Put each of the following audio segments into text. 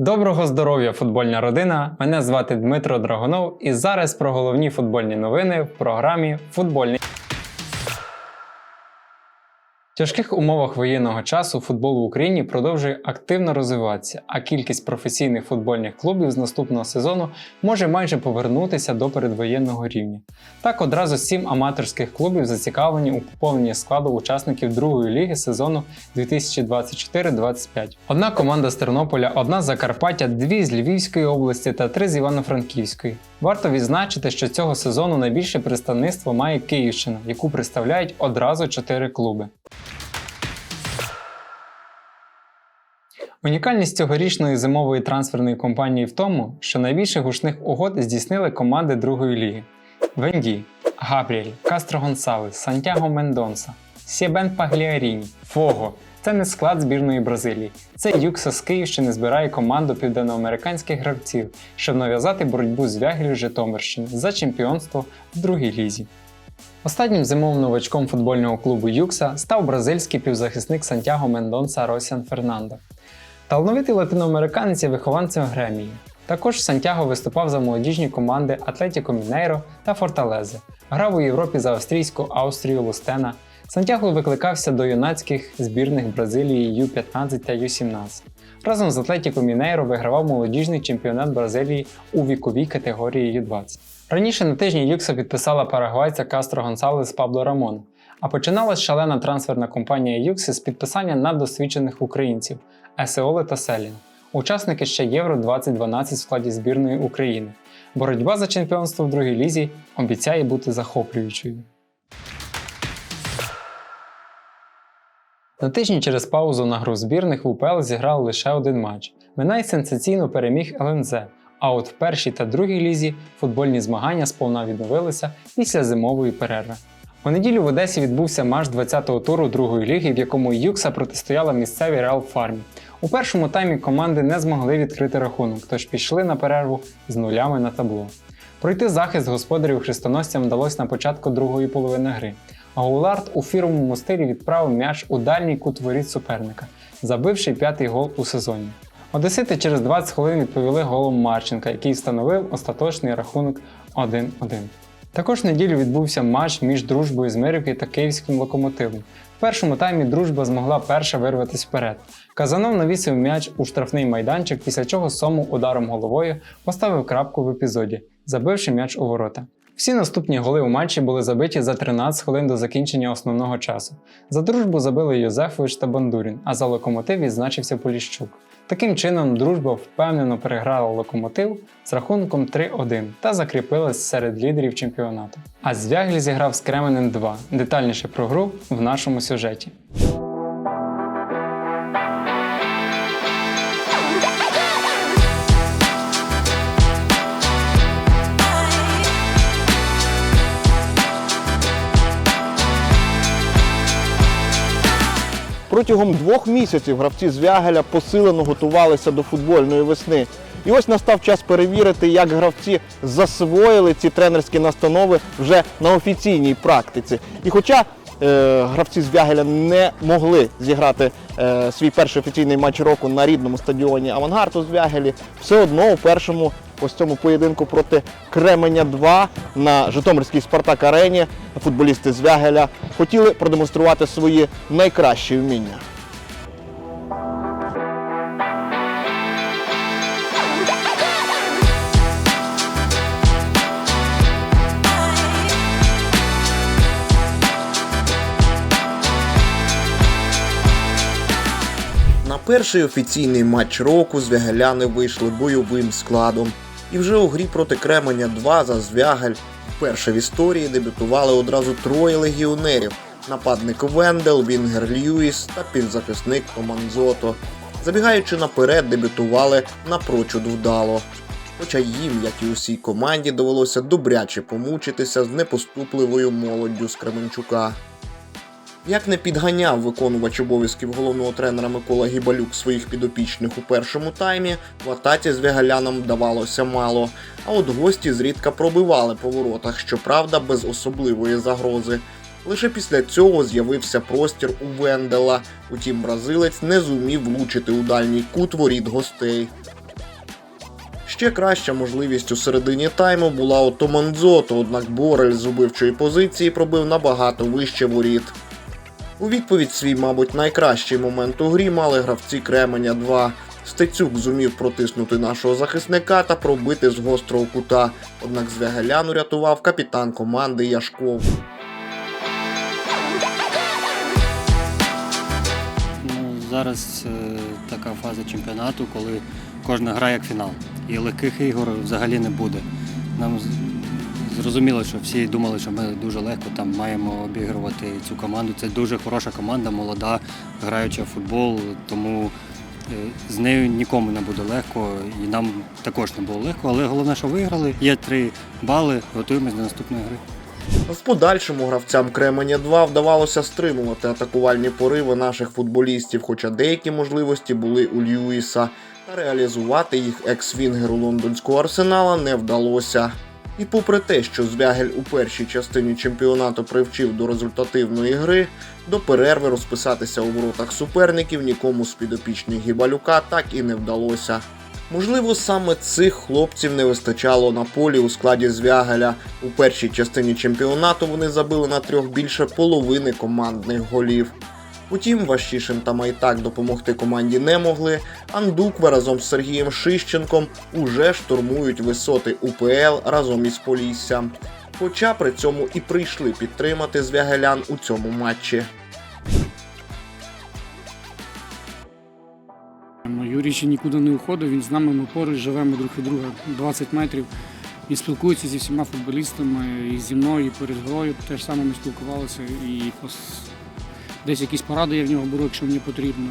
Доброго здоров'я, футбольна родина! Мене звати Дмитро Драгонов, і зараз про головні футбольні новини в програмі Футбольний. Тяжких умовах воєнного часу футбол в Україні продовжує активно розвиватися, а кількість професійних футбольних клубів з наступного сезону може майже повернутися до передвоєнного рівня. Так одразу сім аматорських клубів зацікавлені у поповненні складу учасників другої ліги сезону 2024-25. Одна команда з Тернополя, одна з Закарпаття, дві з Львівської області та три з Івано-Франківської. Варто відзначити, що цього сезону найбільше представництво має Київщина, яку представляють одразу чотири клуби. Унікальність цьогорічної зимової трансферної кампанії в тому, що найбільше гучних угод здійснили команди другої ліги: Венді, Габріель, Кастро Гонсалес, Сантьяго Мендонса, Сєбен Пагліаріні, Фого. Це не склад збірної Бразилії. Це Юкса з Київщини збирає команду південноамериканських гравців, щоб нав'язати боротьбу з Вягелю Житомирщини за чемпіонство в другій лізі. Останнім зимовим новачком футбольного клубу Юкса став бразильський півзахисник Сантьяго Мендонса Росян Фернандо. Талановитий латиноамериканець є вихованцем Гремії. Також Сантьяго виступав за молодіжні команди Атлетіко Мінейро та Форталезе, грав у Європі за австрійську Австрію Лустена. Сантьяго викликався до юнацьких збірних Бразилії Ю-15 та Ю-17. Разом з Атлетіко Мінейро вигравав молодіжний чемпіонат Бразилії у віковій категорії Ю-20. Раніше на тижні Юкса підписала парагвайця Кастро Гонсалес Пабло Рамон, а починалась шалена трансферна компанія Юкси з підписання наддосвідчених українців Есеоли та Селін, учасники ще Євро 2012 в складі збірної України. Боротьба за чемпіонство в другій лізі обіцяє бути захоплюючою. На тижні через паузу на гру збірних в УПЛ зіграли лише один матч. Минай сенсаційно переміг ЛНЗ, а от в першій та другій лізі футбольні змагання сповна відновилися після зимової перерви. У неділю в Одесі відбувся матч 20-го туру другої ліги, в якому Юкса протистояла місцевій Реал Фармі. У першому таймі команди не змогли відкрити рахунок, тож пішли на перерву з нулями на табло. Пройти захист господарів хрестоносцям вдалося на початку другої половини гри. А Гулард у фірмовому стилі відправив м'яч у дальній кут воріт суперника, забивши п'ятий гол у сезоні. Одесити через 20 хвилин відповіли голом Марченка, який встановив остаточний рахунок 1-1. Також неділю відбувся матч між дружбою з Мирівки та київським локомотивом. В першому таймі дружба змогла перша вирватися вперед. Казанов навісив м'яч у штрафний майданчик, після чого Сому ударом головою поставив крапку в епізоді, забивши м'яч у ворота. Всі наступні голи у матчі були забиті за 13 хвилин до закінчення основного часу. За дружбу забили Йозефович та Бандурін, а за локомотив відзначився Поліщук. Таким чином, дружба впевнено переграла локомотив з рахунком 3-1 та закріпилась серед лідерів чемпіонату. А Звяглі зіграв з Кременем 2. Детальніше про гру в нашому сюжеті. Протягом двох місяців гравці з Вягеля посилено готувалися до футбольної весни. І ось настав час перевірити, як гравці засвоїли ці тренерські настанови вже на офіційній практиці. І хоча е, гравці з Вягеля не могли зіграти е, свій перший офіційний матч року на рідному стадіоні Авангарту з Вягелі, все одно у першому ось цьому поєдинку проти Кременя 2 на Житомирській Спартак Арені футболісти з Вягеля хотіли продемонструвати свої найкращі вміння. Перший офіційний матч року звягеляни вийшли бойовим складом. І вже у грі проти Кременя 2 за Звягель вперше в історії дебютували одразу троє легіонерів: нападник Вендел, Вінгер Льюіс та півзахисник Команзото. Забігаючи наперед, дебютували напрочуд вдало. Хоча їм, як і усій команді, довелося добряче помучитися з непоступливою молоддю з Кременчука. Як не підганяв виконувач обов'язків головного тренера Микола Гібалюк своїх підопічних у першому таймі, в атаці з вягалянам вдавалося мало. А от гості зрідка пробивали по воротах, щоправда, без особливої загрози. Лише після цього з'явився простір у Вендела. Утім, бразилець не зумів влучити у дальній кут воріт гостей. Ще краща можливість у середині тайму була у Томанзото, однак Борель з убивчої позиції пробив набагато вище воріт. У відповідь свій, мабуть, найкращий момент у грі мали гравці Кременя 2. Стецюк зумів протиснути нашого захисника та пробити з гострого кута. Однак Звягелян урятував капітан команди Яшков. Ну, зараз е, така фаза чемпіонату, коли кожна гра як фінал. І легких ігор взагалі не буде. Нам зрозуміло, що всі думали, що ми дуже легко там маємо обігрувати цю команду. Це дуже хороша команда, молода, граюча в футбол, тому е, з нею нікому не буде легко, і нам також не було легко. Але головне, що виграли. Є три бали, готуємось до наступної гри. В подальшому гравцям Кременя 2 вдавалося стримувати атакувальні пориви наших футболістів, хоча деякі можливості були у Льюіса, та реалізувати їх екс-вінгеру лондонського арсенала не вдалося. І попри те, що Звягель у першій частині чемпіонату привчив до результативної гри, до перерви розписатися у воротах суперників нікому з підопічних Гібалюка так і не вдалося. Можливо, саме цих хлопців не вистачало на полі у складі Звягеля. У першій частині чемпіонату вони забили на трьох більше половини командних голів. Утім, Ващишин та Майтак допомогти команді не могли. Андуква разом з Сергієм Шищенком уже штурмують висоти УПЛ разом із Поліссям. Хоча при цьому і прийшли підтримати звягелян у цьому матчі. Ну, Юрій ще нікуди не уходив, він з нами, ми поруч живемо друг від друга 20 метрів. І спілкується зі всіма футболістами, і зі мною, і перед грою теж саме ми спілкувалися. І десь якісь поради я в нього беру, якщо мені потрібно.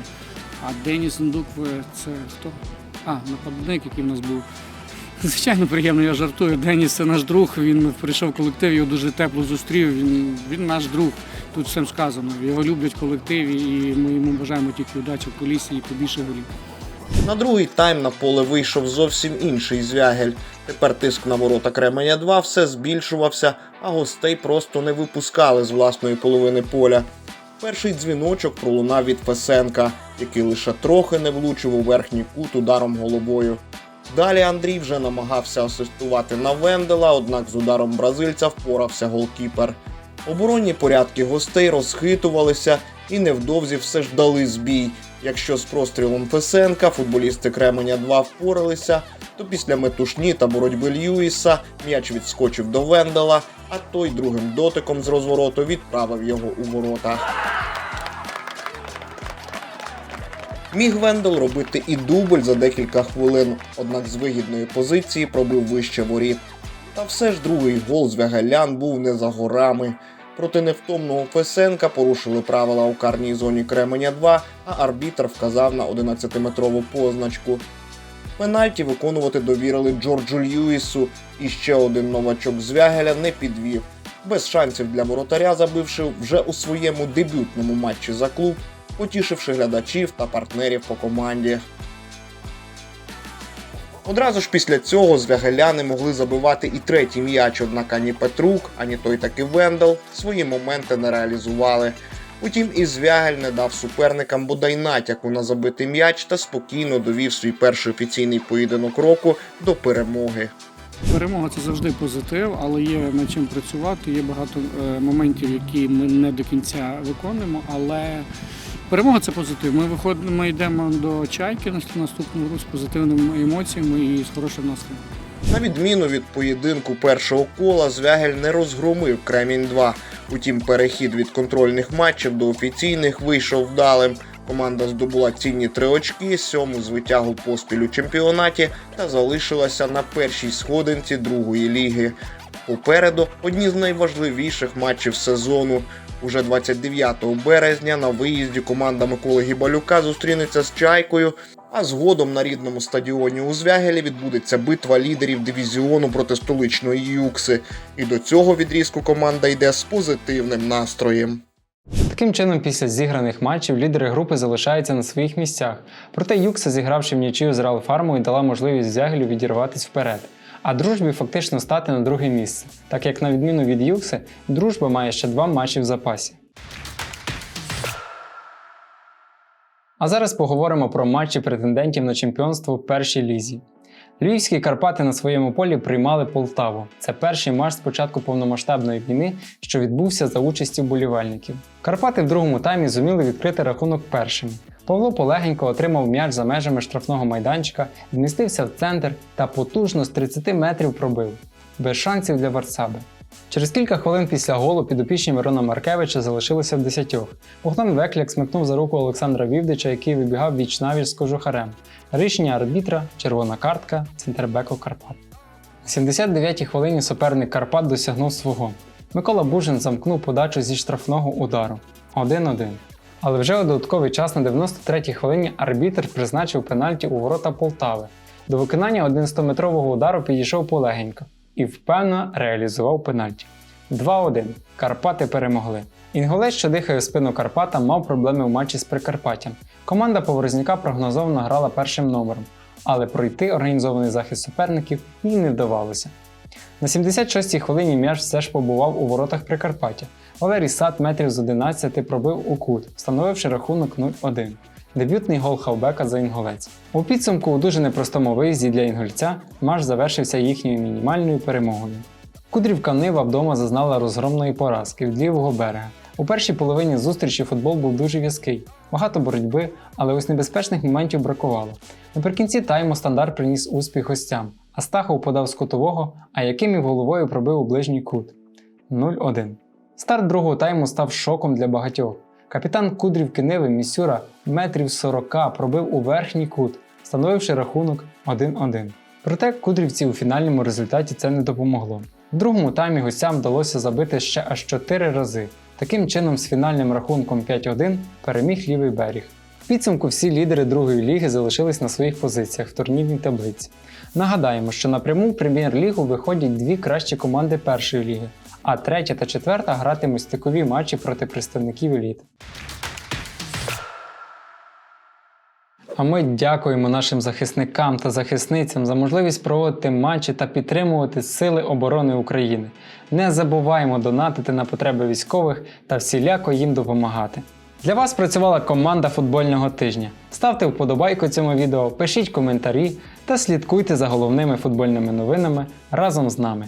А Деніс Ндукве це хто? А, нападник, який в нас був. Звичайно, приємно, я жартую. Деніс це наш друг. Він прийшов в колектив, його дуже тепло зустрів. Він, він наш друг. Тут всім сказано. Його люблять в колективі, і ми йому бажаємо тільки удачі в полісі і побільше голів. На другий тайм на поле вийшов зовсім інший звягель. Тепер тиск на ворота Кременя 2 все збільшувався, а гостей просто не випускали з власної половини поля. Перший дзвіночок пролунав від Фесенка, який лише трохи не влучив у верхній кут ударом головою. Далі Андрій вже намагався асистувати на Вендела, однак з ударом бразильця впорався голкіпер. Оборонні порядки гостей розхитувалися і невдовзі все ж дали збій. Якщо з прострілом Фесенка футболісти Кременя 2 впоралися, то після метушні та боротьби Льюіса м'яч відскочив до Вендела, а той другим дотиком з розвороту відправив його у ворота. Міг Вендел робити і дубль за декілька хвилин, однак з вигідної позиції пробив вище воріт. Та все ж другий гол з Вягалян був не за горами. Проти невтомного Фесенка порушили правила у карній зоні Кременя 2, а арбітр вказав на 11-метрову позначку. Пенальті виконувати довірили Джорджу Льюісу, і ще один новачок з Вягеля не підвів. Без шансів для воротаря забивши вже у своєму дебютному матчі за клуб, потішивши глядачів та партнерів по команді. Одразу ж після цього звягеляни могли забивати і третій м'яч, однак ані Петрук, ані той таки Вендел свої моменти не реалізували. Утім, і Звягель не дав суперникам бодай натяку на забитий м'яч та спокійно довів свій перший офіційний поєдинок року до перемоги. Перемога це завжди позитив, але є над чим працювати. Є багато е, моментів, які ми не до кінця виконуємо. Але перемога це позитив. Ми виходимо, ми йдемо до чайки на наступну гру з позитивними емоціями і з хорошим настроєм. На відміну від поєдинку першого кола, Звягель не розгромив Кремінь 2. Утім, перехід від контрольних матчів до офіційних вийшов вдалим. Команда здобула цінні три очки, сьому звитягу поспіль у чемпіонаті та залишилася на першій сходинці другої ліги. Попереду одні з найважливіших матчів сезону. Уже 29 березня на виїзді команда Миколи Гібалюка зустрінеться з Чайкою, а згодом на рідному стадіоні у Звягелі відбудеться битва лідерів дивізіону проти столичної Юкси. І до цього відрізку команда йде з позитивним настроєм. Таким чином, після зіграних матчів лідери групи залишаються на своїх місцях. Проте Юкса, зігравши в нічию з Реал Фармою, дала можливість Зягелю відірватися вперед, а дружбі фактично стати на друге місце, так як на відміну від Юкси, дружба має ще два матчі в запасі. А зараз поговоримо про матчі претендентів на чемпіонство в першій лізі. Львівські Карпати на своєму полі приймали Полтаву. Це перший матч з початку повномасштабної війни, що відбувся за участі вболівальників. Карпати в другому таймі зуміли відкрити рахунок першими. Павло полегенько отримав м'яч за межами штрафного майданчика, змістився в центр та потужно з 30 метрів пробив. Без шансів для Варсаби. Через кілька хвилин після голу підопічні Мирона Маркевича залишилися в десятьох. Богдан Векляк смикнув за руку Олександра Вівдича, який вибігав віч навіч з кожухарем. Рішення арбітра, червона картка, центрбеку Карпат. На 79-й хвилині суперник Карпат досягнув свого. Микола Бужин замкнув подачу зі штрафного удару 1-1. Але вже у додатковий час на 93-й хвилині арбітр призначив пенальті у ворота Полтави. До виконання 11-метрового удару підійшов полегенько і впевнено реалізував пенальті. 2-1. Карпати перемогли. Інголець, що дихає в спину Карпата, мав проблеми в матчі з Прикарпаттям. Команда Поворозняка прогнозовано грала першим номером, але пройти організований захист суперників їй не вдавалося. На 76-й хвилині м'яч все ж побував у воротах Прикарпаття. Валерій Сад метрів з 11 пробив у кут, встановивши рахунок 0-1. Дебютний гол хавбека за інголець. У підсумку у дуже непростому виїзді для інгольця матч завершився їхньою мінімальною перемогою. Кудрівка Нива вдома зазнала розгромної поразки від лівого берега. У першій половині зустрічі футбол був дуже в'язкий, багато боротьби, але ось небезпечних моментів бракувало. Наприкінці тайму стандарт приніс успіх гостям, а Стахов подав з кутового, а Якимів головою пробив у ближній кут 0-1. Старт другого тайму став шоком для багатьох. Капітан Кудрівки Ниви Місюра метрів 40 пробив у верхній кут, встановивши рахунок 1-1. Проте кудрівці у фінальному результаті це не допомогло. В другому таймі гостям вдалося забити ще аж 4 рази. Таким чином, з фінальним рахунком 5-1 переміг лівий берег. В підсумку всі лідери другої ліги залишились на своїх позиціях в турнірній таблиці. Нагадаємо, що напряму в прем'єр-лігу виходять дві кращі команди першої ліги, а третя та четверта гратимуть стикові матчі проти представників еліт. А ми дякуємо нашим захисникам та захисницям за можливість проводити матчі та підтримувати Сили оборони України. Не забуваємо донатити на потреби військових та всіляко їм допомагати. Для вас працювала команда футбольного тижня. Ставте вподобайку цьому відео, пишіть коментарі та слідкуйте за головними футбольними новинами разом з нами.